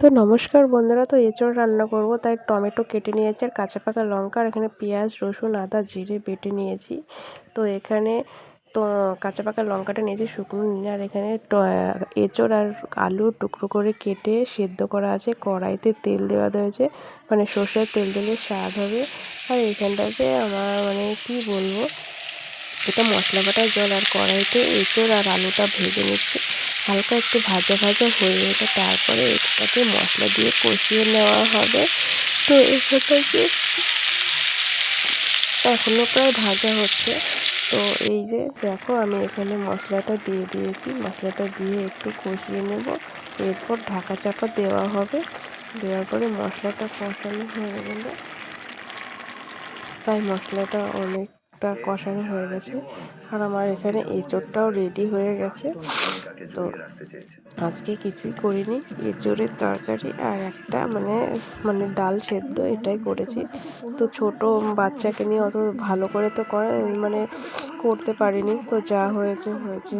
তো নমস্কার বন্ধুরা, তো এঁচড় রান্না করব, তাই টমেটো কেটে নিয়েছি আর কাঁচা পাকা লঙ্কা আর এখানে পেঁয়াজ, রসুন, আদা, জিরে বেটে নিয়েছি। তো এখানে তো কাঁচা পাকা লঙ্কাটা নিয়েছি, শুকনো নিয়ে, আর এখানে এঁচড় আর আলু টুকরো করে কেটে সেদ্ধ করা আছে। কড়াইতে তেল দেওয়া হয়েছে মানে সর্ষের তেল দিলে স্বাদ হবে। আর এখানটাতে আমার মানে কি বলব এটা মশলা বাটার জল আর কড়াইতে এঁচড় আর আলুটা ভেজে নিচ্ছে। হালকা একটু ভাজা ভাজা হয়ে গেলে তারপরে এটাকে মশলা দিয়ে কষিয়ে নেওয়া হবে। তো এটাকে এখনও প্রায় ভাজা হচ্ছে। তো এই যে দেখো আমি এখানে মশলাটা দিয়ে দিয়েছি। মশলাটা দিয়ে একটু কষিয়ে নেব। এরপর ঢাকা চাপা দেওয়া হবে। দেওয়ার পরে মশলাটা কষানো হয়ে গেলে প্রায় মশলাটা অনেক একটা কষানো হয়ে গেছে। আর আমার এখানে এঁচড়টাও রেডি হয়ে গেছে। তো আজকে কিছুই করিনি। এঁচোড়ের তরকারি আর একটা মানে মানে ডাল সেদ্ধ এটাই করেছি। তো ছোট বাচ্চাকে নিয়ে অত ভালো করে তো মানে করতে পারিনি। তো যা হয়েছে হয়েছে।